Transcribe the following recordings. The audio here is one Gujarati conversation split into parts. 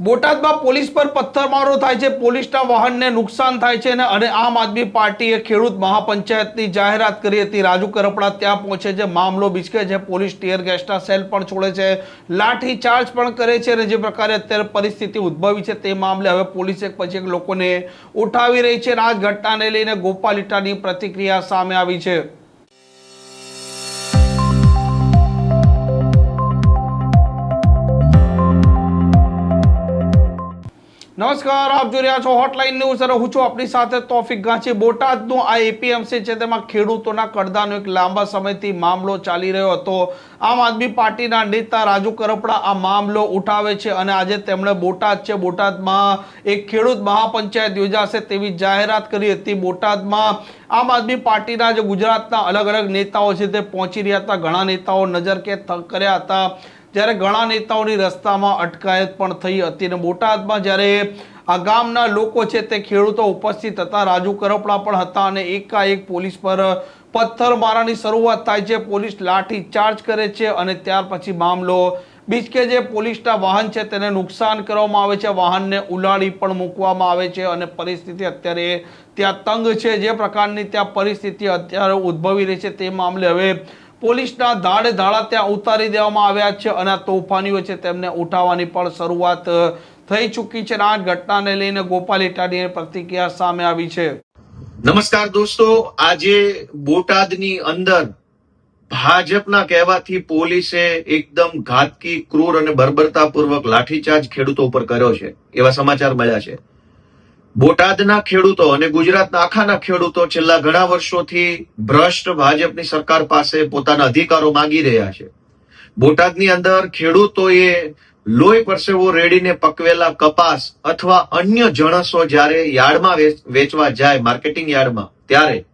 બોટાદમાં પોલીસ પર પથ્થરમારો થાય છે. પોલીસના વાહનને નુકસાન થાય છે અને આમ આદમી પાર્ટીએ ખેડૂત મહાપંચાયતની જાહેરાત કરી હતી. રાજુ કરપડા ત્યાં પહોંચે છે. મામલો બિચકે છે. પોલીસ ટીયર ગેસના સેલ પણ છોડે છે. લાઠી ચાર્જ પણ કરે છે અને જે પ્રકારે અત્યારે પરિસ્થિતિ ઉદ્ભવી છે તે મામલે હવે પોલીસ એક પછી એક લોકોને ઉઠાવી રહી છે અને આ ઘટનાને લઈને ગોપાલ ઇટાની પ્રતિક્રિયા સામે આવી છે. નમસ્કાર, આપ જોઈ રહ્યા છો હોટલાઇન ન્યૂઝ અને હું છું આપણી સાથે તોફિક ગાંચી બોટાદનું આ એપીએમસી છે, તેમાં ખેડૂતોના કડદાનો એક લાંબા સમયથી મામલો ચાલી રહ્યો હતો. આમ આદમી પાર્ટીના નેતા રાજુ કરપડા આ મામલો ઉઠાવે છે અને આજે તેમણે બોટાદ છે, બોટાદમાં એક ખેડૂત મહાપંચાયત યોજાશે તેવી જાહેરાત કરી હતી. બોટાદમાં આમ આદમી પાર્ટીના જે ગુજરાતના અલગ અલગ નેતાઓ છે, તે પહોંચી રહ્યા હતા. ઘણા નેતાઓ નજરકેદ થ- કર્યા હતા. જ્યારે ઘણા નેતાઓની રસ્તામાં અટકાયત પણ થઈ હતી અને બોટાદમાં જ્યારે આ ગામના લોકો છે તે ખેડૂતો ઉપસ્થિત હતા, રાજુ કરપડા પણ હતા અને એકાએક પોલીસ પર પથ્થરમારાની શરૂઆત થાય છે. પોલીસ લાઠી ચાર્જ કરે છે અને ત્યાર પછી મામલો બીજકે જે પોલીસના વાહન છે તેને નુકસાન કરવામાં આવે છે. વાહનને ઉલાડી પણ મૂકવામાં આવે છે અને પરિસ્થિતિ અત્યારે ત્યાં તંગ છે. જે પ્રકારની ત્યાં પરિસ્થિતિ અત્યારે ઉદ્ભવી રહી છે તે મામલે હવે પોલીસના ધાડે ધાડા ત્યાં ઉતારી દેવામાં આવ્યા છે અને આ તોફાનીઓ છે તેમને ઉઠાવવાની પણ શરૂઆત થઈ ચૂકી છે આ ઘટનાને લઈને ગોપાલ ઇટાડીની પ્રતિક્રિયા સામે આવી છે. નમસ્કાર દોસ્તો, આજે બોટાદની અંદર ભાજપના કહેવાથી પોલીસે એકદમ ઘાતકી, ક્રૂર અને બર્બરતાપૂર્વક લાઠીચાર્જ ખેડૂતો ઉપર કર્યો છે. એવા સમાચાર મળ્યા છે. બોટાદના ખેડૂતો અને ગુજરાતના આખાના ખેડૂતો છેલ્લા ઘણા વર્ષોથી ભ્રષ્ટ ભાજપની સરકાર પાસે પોતાના અધિકારો માંગી રહ્યા છે. બોટાદની અંદર ખેડૂતોએ લોહી પરસેવો રેડીને પકવેલા કપાસ અથવા અન્ય જણસો જ્યારે યાર્ડમાં વેચ- વેચવા જાય માર્કેટિંગ યાર્ડમાં, ત્યારે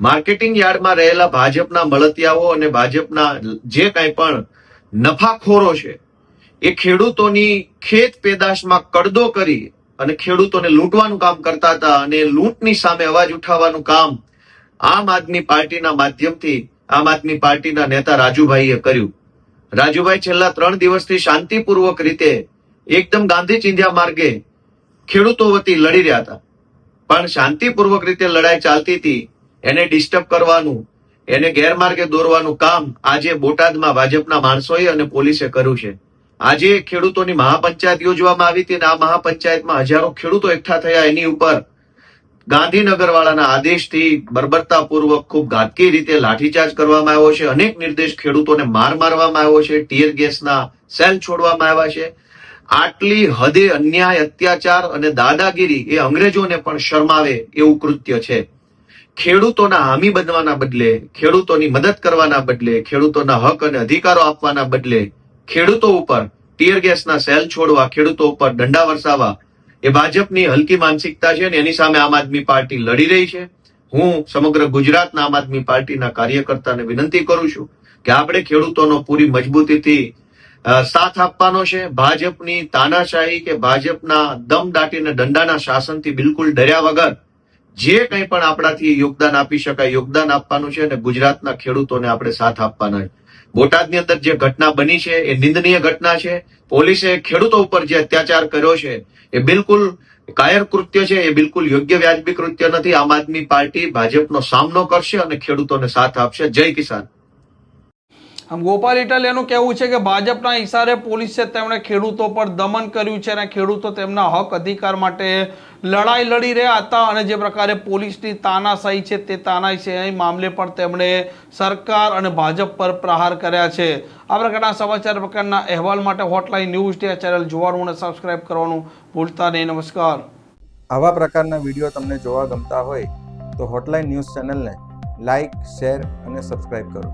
માર્કેટિંગ યાર્ડમાં રહેલા ભાજપના મળતિયાઓ અને ભાજપના જે કાંઈ પણ નફાખોરો છે, એ ખેડૂતોની ખેત પેદાશમાં કડદો કરી અને ખેડૂતોને લૂંટવાનું કામ કરતા હતા અને લૂંટની સામે અવાજ ઉઠાવવાનું કામ આમ આદમી પાર્ટીના માધ્યમથી, આમ આદમી પાર્ટીના નેતા રાજુભાઈએ કર્યું. રાજુભાઈ છેલ્લા ત્રણ દિવસથી શાંતિપૂર્વક રીતે એકદમ ગાંધી ચિંધ્યા માર્ગે ખેડૂતો વતી લડી રહ્યા હતા. પણ શાંતિપૂર્વક રીતે લડાઈ ચાલતી હતી, એને ડિસ્ટર્બ કરવાનું, એને ગેરમાર્ગે દોરવાનું કામ આજે બોટાદમાં ભાજપના માણસોએ અને પોલીસે કર્યું છે. આજે ખેડૂતોની મહાપંચાયત યોજવામાં આવી હતી અને આ મહાપંચાયતમાં હજારો ખેડૂતો એકઠા થયા. એની ઉપર ગાંધીનગર વાળાના આદેશથી બર્બરતાપૂર્વક ખૂબ ઘાતકી રીતે લાઠીચાર્જ કરવામાં આવ્યો છે. અનેક નિર્દેશ ખેડૂતોને માર મારવામાં આવ્યો છે. ટીયર ગેસના સેલ છોડવામાં આવ્યા છે. આટલી હદે અન્યાય, અત્યાચાર અને દાદાગીરી એ અંગ્રેજોને પણ શરમાવે એવું કૃત્ય છે. ખેડૂતોના હામી બનવાના બદલે, ખેડૂતોની મદદ કરવાના બદલે, ખેડૂતોના હક અને અધિકારો આપવાના બદલે ખેડૂતો ઉપર, ટીયર ગેસના સેલ છોડવા, ખેડૂતો ઉપર દંડા વરસાવવા, એ ભાજપની હલકી માનસિકતા છે અને એની સામે આમ આદમી પાર્ટી લડી રહી છે. હું સમગ્ર ગુજરાતના આમ આદમી પાર્ટીના કાર્યકર્તાને વિનંતી કરું છું કે આપણે ખેડૂતોનો પૂરી મજબૂતીથી સાથ આપવાનો છે. ભાજપની તાનાશાહી કે ભાજપના દમ દાટીને દંડાના શાસનથી બિલકુલ ડર્યા વગર જે કંઈ પણ આપણાથી યોગદાન આપી શકાય, યોગદાન આપવાનું છે અને ગુજરાતના ખેડૂતોને આપણે સાથ આપવાના છે. બોટાદની અંદર જે ઘટના બની છે, એ નિંદનીય ઘટના છે. પોલીસે ખેડૂતો ઉપર જે અત્યાચાર કર્યો છે, એ બિલકુલ કાયર કૃત્ય છે, એ બિલકુલ યોગ્ય વ્યાજબી કૃત્ય નથી. આમ આદમી પાર્ટી ભાજપનો સામનો કરશે અને ખેડૂતોને સાથ આપશે. જય કિસાન. આમ ગોપાલ ઇટાલિયાનું કહેવું છે કે ભાજપના ઇશારે પોલીસે તેમણે ખેડૂતો પર દમન કર્યું છે અને ખેડૂતો તેમના હક અધિકાર માટે લડાઈ લડી રહ્યા હતા અને જે પ્રકારે પોલીસની તાનાશાહી છે તે તાનાશાહી મામલે પણ તેમણે સરકાર અને ભાજપ પર પ્રહાર કર્યા છે. આ પ્રકારના સમાચાર પ્રકારના અહેવાલ માટે હોટલાઇન ન્યૂઝ ડે ચેનલ જોવાનું અને સબસ્ક્રાઇબ કરવાનું ભૂલતા નહીં. નમસ્કાર. આવા પ્રકારના વીડિયો તમને જોવા ગમતા હોય તો હોટલાઇન ન્યૂઝ ચેનલને લાઇક શેર અને સબસ્ક્રાઇબ કરો.